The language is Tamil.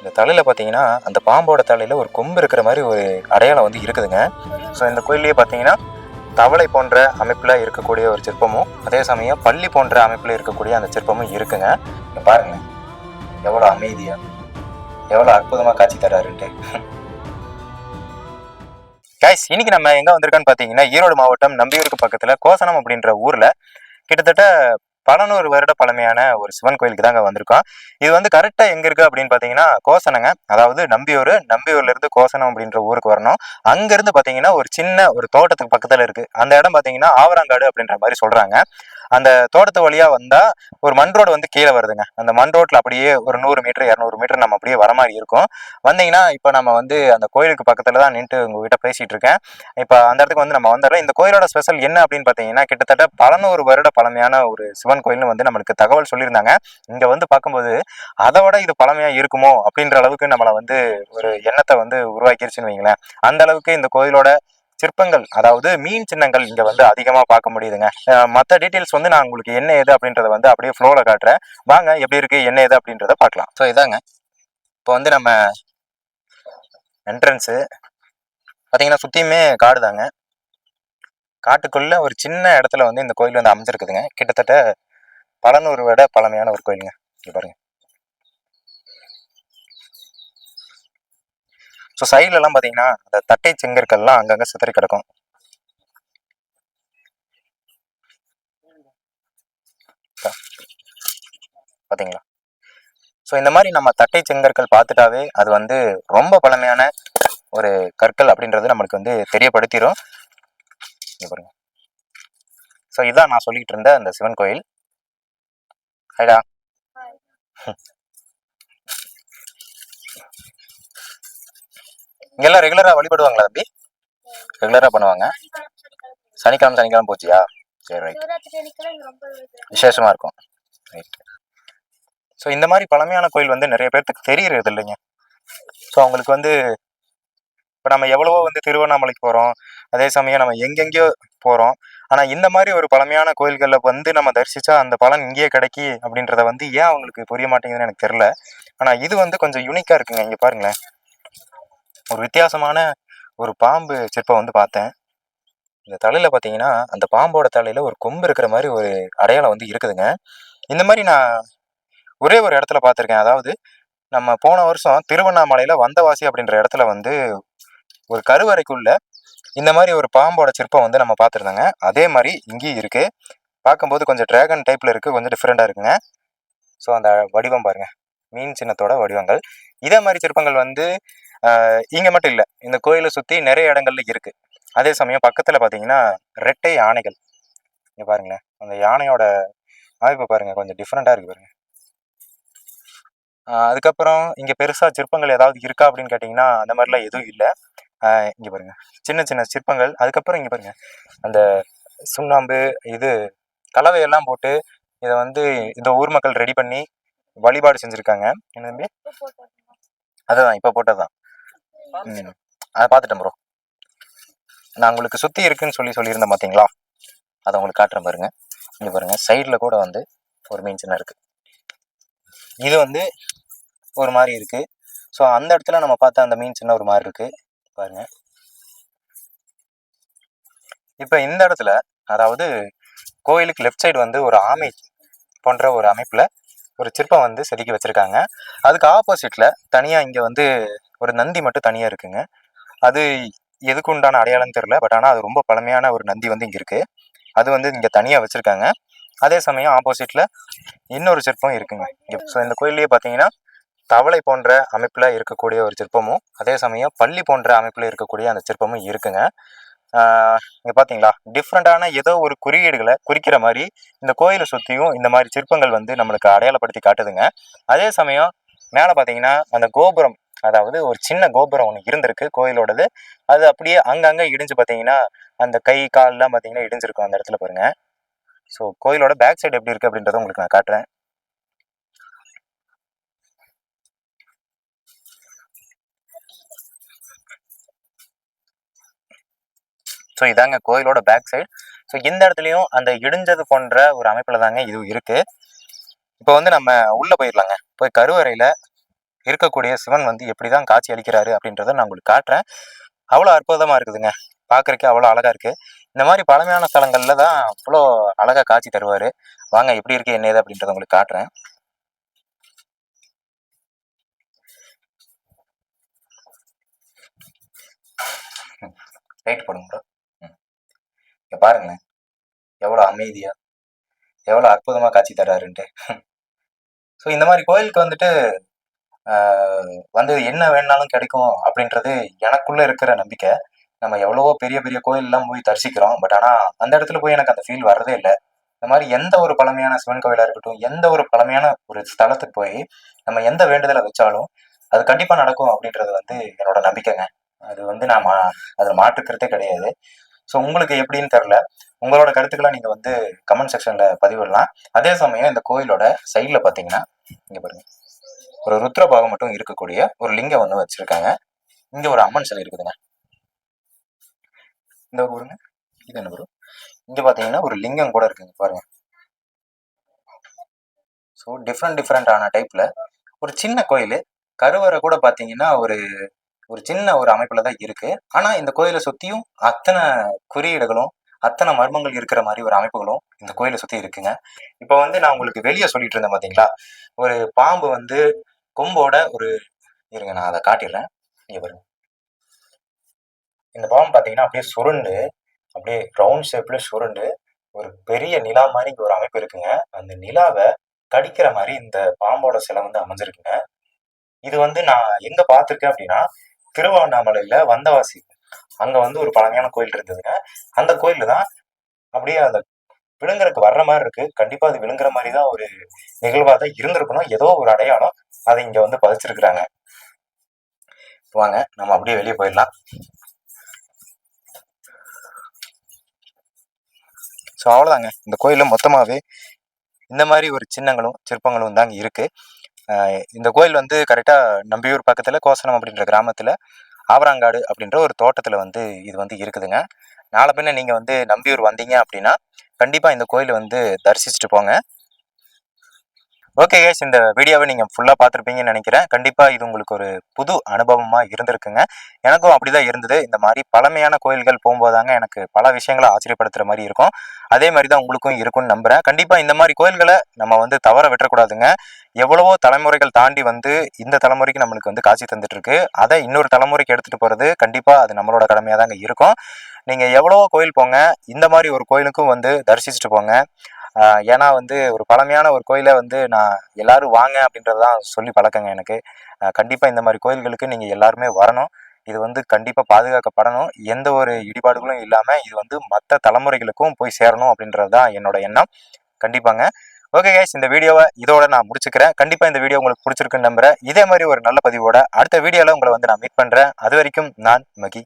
இந்த தலையில் பார்த்தீங்கன்னா அந்த பாம்போட தலையில் ஒரு கொம்பு இருக்கிற மாதிரி ஒரு அடையாளம் வந்து இருக்குதுங்க. ஸோ இந்த கோயிலே பார்த்தீங்கன்னா தவளை போன்ற அமைப்பில் இருக்கக்கூடிய ஒரு சிற்பமும் அதே சமயம் பள்ளி போன்ற அமைப்பில் இருக்கக்கூடிய அந்த சிற்பமும் இருக்குங்க. இங்கே பாருங்க. எவ்வளோ அமைதியாக எவ்வளோ அற்புதமாக காட்சி தராருன்ட்டு. கைஸ் இன்னைக்கு நம்ம எங்கே வந்திருக்கோன்னு பார்த்தீங்கன்னா ஈரோடு மாவட்டம் நம்பியூருக்கு பக்கத்தில் கோசனம் அப்படின்ற ஊரில் கிட்டத்தட்ட பலநூறு வருட பழமையான ஒரு சிவன் கோயிலுக்கு தாங்க வந்திருக்கோம். இது வந்து கரெக்டா எங்க இருக்கு அப்படின்னு பாத்தீங்கன்னா கோசனங்க. அதாவது நம்பியூர் நம்பியூர்ல இருந்து கோசனம் அப்படின்ற ஊருக்கு வரணும். அங்க இருந்து பாத்தீங்கன்னா ஒரு சின்ன ஒரு தோட்டத்துக்கு பக்கத்துல இருக்கு. அந்த இடம் பாத்தீங்கன்னா ஆவராங்காடு அப்படின்ற மாதிரி சொல்றாங்க. அந்த தோட்டத்து வழியாக வந்தால் ஒரு மண் ரோடு வந்து கீழே வருதுங்க. அந்த மண் ரோட்டில் அப்படியே ஒரு நூறு மீட்டர் இரநூறு மீட்டர் நம்ம அப்படியே வர மாதிரி இருக்கும். வந்தீங்கன்னா இப்போ நம்ம வந்து அந்த கோயிலுக்கு பக்கத்தில் தான் நின்று உங்ககிட்ட பேசிகிட்டு இருக்கேன். இப்போ அந்த இடத்துக்கு வந்து நம்ம வந்துடுறோம் இந்த கோயிலோட ஸ்பெஷல் என்ன அப்படின்னு பார்த்தீங்கன்னா கிட்டத்தட்ட பலநூறு வருட பழமையான ஒரு சிவன் கோயில்னு வந்து நம்மளுக்கு தகவல் சொல்லியிருந்தாங்க. இங்கே வந்து பார்க்கும்போது அதை விட இது பழமையாக இருக்குமோ அப்படின்ற அளவுக்கு நம்மளை வந்து ஒரு எண்ணத்தை வந்து உருவாக்கிருச்சுன்னு வைங்களேன். அந்த அளவுக்கு இந்த கோயிலோட சிற்பங்கள் அதாவது மீன் சின்னங்கள் இங்கே வந்து அதிகமாக பார்க்க முடியுதுங்க. மற்ற டீட்டெயில்ஸ் வந்து நான் உங்களுக்கு என்ன ஏது அப்படின்றத வந்து அப்படியே ஃப்ளோவில் காட்டுறேன். வாங்க எப்படி இருக்குது என்ன ஏது அப்படின்றத பார்க்கலாம். ஸோ இதாங்க. இப்போ வந்து நம்ம என்ட்ரன்ஸு பார்த்தீங்கன்னா சுற்றியுமே காடு தாங்க. காட்டுக்குள்ளே ஒரு சின்ன இடத்துல வந்து இந்த கோயில் வந்து அமைஞ்சிருக்குதுங்க. கிட்டத்தட்ட பல விட பழமையான ஒரு கோயிலுங்க. இங்க பாருங்கள் ஸோ சைட்லலாம் பார்த்தீங்கன்னா அந்த தட்டை செங்கற்கள்லாம் அங்கங்கே சிதறி கிடக்கும். பார்த்தீங்களா ஸோ இந்த மாதிரி நம்ம தட்டை செங்கற்கள் பார்த்துட்டாவே அது வந்து ரொம்ப பழமையான ஒரு கற்கள் அப்படின்றது நம்மளுக்கு வந்து தெரியப்படுத்திடும் பாருங்க. ஸோ இதான் நான் சொல்லிக்கிட்டு இருந்த அந்த சிவன் கோயில். ஹைடா இங்கெல்லாம் ரெகுலராக வழிபடுவாங்களா தம்பி? ரெகுலராக பண்ணுவாங்க. சனிக்கிழமை சனிக்கிழமை போச்சியா? சரி ரைட் விசேஷமாக இருக்கும். ரைட் ஸோ இந்த மாதிரி பழமையான கோயில் வந்து நிறைய பேர்த்துக்கு தெரியறது இல்லைங்க. ஸோ அவங்களுக்கு வந்து இப்போ நம்ம எவ்வளவோ வந்து திருவண்ணாமலைக்கு போகிறோம் அதே சமயம் நம்ம எங்கெங்கேயோ போகிறோம் ஆனால் இந்த மாதிரி ஒரு பழமையான கோயில்களில் வந்து நம்ம தரிசித்தா அந்த பலன் இங்கேயே கிடைக்கி அப்படின்றத வந்து ஏன் அவங்களுக்கு புரிய மாட்டேங்குதுன்னு எனக்கு தெரில ஆனால் இது வந்து கொஞ்சம் யூனிக்காக இருக்குங்க. இங்கே பாருங்களேன். ஒரு வித்தியாசமான ஒரு பாம்பு சிற்பம் வந்து பார்த்தேன். இந்த தலையில் பார்த்தீங்கன்னா அந்த பாம்போட தலையில் ஒரு கொம்பு இருக்கிற மாதிரி ஒரு அடையாளம் வந்து இருக்குதுங்க. இந்த மாதிரி நான் ஒரே ஒரு இடத்துல பார்த்துருக்கேன். அதாவது நம்ம போன வருஷம் திருவண்ணாமலையில் வந்தவாசி அப்படின்ற இடத்துல வந்து ஒரு கருவறைக்குள்ள இந்த மாதிரி ஒரு பாம்போட சிற்பம் வந்து நம்ம பார்த்துருந்தோங்க. அதே மாதிரி இங்கேயும் இருக்குது பார்க்கும்போது கொஞ்சம் டிராகன் டைப்பில் இருக்குது கொஞ்சம் டிஃப்ரெண்ட்டாக இருக்குங்க. ஸோ அந்த வடிவம் பாருங்கள் மீன் சின்னத்தோட வடிவங்கள். இதே மாதிரி சிற்பங்கள் வந்து இங்க மட்டும் இல்லை. இந்த கோயிலை சுத்தி நிறைய இடங்கள்ல இருக்கு. அதே சமயம் பக்கத்துல பாத்தீங்கன்னா ரெட்டை யானைகள். இங்க பாருங்களேன். அந்த யானையோட அமைப்பு பாருங்க. கொஞ்சம் டிஃப்ரெண்டா இருக்கு பாருங்க. ஆஹ் அதுக்கப்புறம் இங்க பெருசா சிற்பங்கள் ஏதாவது இருக்கா அப்படின்னு கேட்டிங்கன்னா அந்த மாதிரிலாம் எதுவும் இல்லை. இங்க பாருங்க. சின்ன சின்ன சிற்பங்கள். அதுக்கப்புறம் இங்க பாருங்க. அந்த சுண்ணாம்பு இது கலவையெல்லாம் போட்டு இதை வந்து இந்த ஊர் மக்கள் ரெடி பண்ணி வழிபாடு செஞ்சுருக்காங்க. என்ன தம்பி? அதுதான் இப்போ போட்டதுதான். ம் அதை பார்த்துட்டேன் ப்ரோ நான் உங்களுக்கு சுற்றி இருக்குன்னு சொல்லி சொல்லியிருந்தேன் பார்த்தீங்களா அதை உங்களுக்கு காட்டுறேன் பாருங்க. இங்கே பாருங்க சைடில் கூட வந்து ஒரு மீன் சின்ன இருக்குது இது வந்து ஒரு மாதிரி இருக்குது ஸோ அந்த இடத்துல நம்ம பார்த்தா அந்த மீன் சின்ன ஒரு மாதிரி இருக்குது பாருங்க. இப்போ இந்த இடத்துல அதாவது கோயிலுக்கு லெஃப்ட் சைடு வந்து ஒரு ஆமை போன்ற ஒரு அமைப்பில் ஒரு சிற்பம் வந்து செதுக்கி வச்சுருக்காங்க. அதுக்கு ஆப்போசிட்டில் தனியாக இங்கே வந்து ஒரு நந்தி மட்டும் தனியாக இருக்குங்க. அது எதுக்கு உண்டான அடையாளம் தெரில பட் ஆனால் அது ரொம்ப பழமையான ஒரு நந்தி வந்து இங்கே இருக்குது அது வந்து இங்கே தனியாக வச்சுருக்காங்க. அதே சமயம் ஆப்போசிட்டில் இன்னொரு சிற்பம் இருக்குங்க. ஸோ இந்த கோயிலையே பார்த்தீங்கன்னா தவளை போன்ற அமைப்பில் இருக்கக்கூடிய ஒரு சிற்பமும் அதே சமயம் பள்ளி போன்ற அமைப்பில் இருக்கக்கூடிய அந்த சிற்பமும் இருக்குங்க. இங்கே பார்த்தீங்களா டிஃப்ரெண்ட்டான ஏதோ ஒரு குறியீடுகளை குறிக்கிற மாதிரி இந்த கோயிலை சுற்றியும் இந்த மாதிரி சிற்பங்கள் வந்து நம்மளுக்கு அடையாளப்படுத்தி காட்டுதுங்க. அதே சமயம் மேலே பார்த்தீங்கன்னா அந்த கோபுரம் அதாவது ஒரு சின்ன கோபுரம் ஒன்று இருந்திருக்கு கோயிலோடது. அது அப்படியே அங்கங்கே இடிஞ்சு பார்த்தீங்கன்னா அந்த கை கால்லாம் பார்த்தீங்கன்னா இடிஞ்சிருக்கும் அந்த இடத்துல பாருங்க. ஸோ கோயிலோட பேக் சைடு எப்படி இருக்கு அப்படின்றத உங்களுக்கு நான் காட்டுறேன். ஸோ இதாங்க கோயிலோட பேக் சைடு ஸோ இந்த இடத்துலையும் அந்த இடிஞ்சது போன்ற ஒரு அமைப்பில் தாங்க இது இருக்கு. இப்போ வந்து நம்ம உள்ள போயிடலாங்க. போய் கருவறையில இருக்கக்கூடிய சிவன் வந்து எப்படி தான் காட்சி அளிக்கிறாரு அப்படின்றத நான் உங்களுக்கு காட்டுறேன். அவ்வளோ அற்புதமாக இருக்குதுங்க. பார்க்குறக்கே அவ்வளோ அழகாக இருக்குது இந்த மாதிரி பழமையான ஸ்தலங்களில் தான் அவ்வளோ அழகாக காட்சி தருவார். வாங்க எப்படி இருக்கு என்ன ஏது அப்படின்றத உங்களுக்கு காட்டுறேன். ரைட் போடுங்க ப்ரோ. இங்கே பாருங்களேன். எவ்வளோ அமைதியாக எவ்வளோ அற்புதமாக காட்சி தர்றாருன்ட்டு. ஸோ இந்த மாதிரி கோயிலுக்கு வந்துட்டு வந்து என்ன வேணாலும் கிடைக்கும் அப்படின்றது எனக்குள்ள இருக்கிற நம்பிக்கை. நம்ம எவ்வளவோ பெரிய பெரிய கோயிலெல்லாம் போய் தரிசிக்கிறோம். பட் ஆனால் அந்த இடத்துல போய் எனக்கு அந்த ஃபீல் வரதே இல்லை. இந்த மாதிரி எந்த ஒரு பழமையான சிவன் கோயிலாக இருக்கட்டும் எந்த ஒரு பழமையான ஒரு ஸ்தலத்துக்கு போய் நம்ம எந்த வேண்டுதலை வச்சாலும் அது கண்டிப்பாக நடக்கும் அப்படின்றது வந்து என்னோட நம்பிக்கைங்க. அது வந்து நான் மா அதில் மாற்றுக்கிறதே கிடையாது. ஸோ உங்களுக்கு எப்படின்னு தெரில உங்களோட கருத்துக்களை நீங்கள் வந்து கமெண்ட் செக்ஷனில் பதிவிடலாம். அதே சமயம் இந்த கோயிலோட சைடில் பார்த்தீங்கன்னா இங்கே பாருங்கள் ஒரு ருத்ர பாகம் மட்டும் இருக்கக்கூடிய ஒரு லிங்கம் ஒன்று வச்சிருக்காங்க. இங்கே ஒரு அம்மன் சிலை இருக்குதுங்க. இந்த ஒரு பாருங்க இது என்ன வரும் இங்கே பார்த்தீங்கன்னா ஒரு லிங்கம் கூட இருக்குங்க பாருங்க. ஸோ டிஃப்ரெண்ட் டிஃப்ரெண்டான டைப்பில் ஒரு சின்ன கோயில். கருவறை கூட பாத்தீங்கன்னா ஒரு ஒரு சின்ன ஒரு அமைப்பில் தான் இருக்கு. ஆனால் இந்த கோயிலை சுற்றியும் அத்தனை குறியீடுகளும் அத்தனை மர்மங்கள் இருக்கிற மாதிரி ஒரு அமைப்புகளும் இந்த கோயிலை சுற்றி இருக்குங்க. இப்போ வந்து நான் உங்களுக்கு வெளியே சொல்லிட்டு இருந்தேன் பார்த்தீங்களா ஒரு பாம்பு வந்து கொம்போட ஒரு இருங்க நான் அதை காட்டிடுறேன். இங்கே பாருங்க. இந்த பாம்பு பார்த்தீங்கன்னா அப்படியே சுருண்டு அப்படியே ரவுண்ட் ஷேப்ல சுருண்டு ஒரு பெரிய நிலா மாதிரி இங்கே ஒரு அமைப்பு இருக்குங்க. அந்த நிலாவை கடிக்கிற மாதிரி இந்த பாம்போட சிலை வந்து அமைஞ்சிருக்குங்க. இது வந்து நான் எங்க பார்த்துருக்கேன் அப்படின்னா திருவண்ணாமலையில வந்தவாசி. அங்க வந்து ஒரு பழமையான கோயில் இருந்ததுங்க. அந்த கோயில்ல தான் அப்படியே அந்த விழுங்குறதுக்கு வர்ற மாதிரி இருக்கு. கண்டிப்பா அது விழுங்குற மாதிரி தான் ஒரு நிகழ்வா தான் இருந்திருக்கணும். ஏதோ ஒரு அடையாளம் அதை இங்க வந்து பதிச்சிருக்கிறாங்க. வாங்க நம்ம அப்படியே வெளியே போயிடலாம். ஸோ அவ்வளோதாங்க இந்த கோயிலில் மொத்தமாகவே இந்த மாதிரி ஒரு சின்னங்களும் சிற்பங்களும் தாங்க இருக்கு. இந்த கோயில் வந்து கரெக்டாக நம்பியூர் பக்கத்தில் கோசனம் அப்படின்ற கிராமத்தில் ஆவராங்காடு அப்படின்ற ஒரு தோட்டத்தில் வந்து இது வந்து இருக்குதுங்க. நாளை பின்ன நீங்கள் வந்து நம்பியூர் வந்தீங்க அப்படின்னா கண்டிப்பாக இந்த கோயிலை வந்து தரிசிச்சுட்டு போங்க. ஓகே கேஸ் இந்த வீடியோவை நீங்கள் ஃபுல்லாக பார்த்துருப்பீங்கன்னு நினைக்கிறேன். கண்டிப்பாக இது உங்களுக்கு ஒரு புது அனுபவமாக இருந்திருக்குங்க. எனக்கும் அப்படி தான் இருந்தது. இந்த மாதிரி பழமையான கோயில்கள் போகும்போதாங்க எனக்கு பல விஷயங்களை ஆச்சரியப்படுத்துகிற மாதிரி இருக்கும். அதே மாதிரி தான் உங்களுக்கும் இருக்கும்னு நம்புகிறேன் கண்டிப்பாக இந்த மாதிரி கோயில்களை நம்ம வந்து தவற விட்டுறக்கூடாதுங்க. எவ்வளவோ தலைமுறைகள் தாண்டி வந்து இந்த தலைமுறைக்கு நம்மளுக்கு வந்து காட்சி தந்துட்டுருக்கு. அதை இன்னொரு தலைமுறைக்கு எடுத்துகிட்டு போகிறது கண்டிப்பாக அது நம்மளோட கடமையாக தாங்க இருக்கும். நீங்கள் எவ்வளவோ கோயில் போங்க. இந்த மாதிரி ஒரு கோயிலுக்கும் வந்து தரிசிச்சுட்டு போங்க. ஏன்னா வந்து ஒரு பழமையான ஒரு கோயிலை வந்து நான் எல்லாரும் வாங்க அப்படின்றது தான் சொல்லி பழக்கங்க எனக்கு. கண்டிப்பாக இந்த மாதிரி கோயில்களுக்கு நீங்கள் எல்லாருமே வரணும். இது வந்து கண்டிப்பாக பாதுகாக்கப்படணும். எந்த ஒரு இடிபாடுகளும் இல்லாமல் இது வந்து மற்ற தலைமுறைகளுக்கும் போய் சேரணும் அப்படின்றது தான் என்னோட எண்ணம். கண்டிப்பாங்க. ஓகே கைஸ் இந்த வீடியோவை இதோட நான் முடிச்சுக்கிறேன். கண்டிப்பாக இந்த வீடியோ உங்களுக்கு பிடிச்சிருக்குன்னு நம்புறேன். இதே மாதிரி ஒரு நல்ல பதிவோட அடுத்த வீடியோவில் உங்களை வந்து நான் மீட் பண்ணுறேன் அது வரைக்கும் நான் மகி.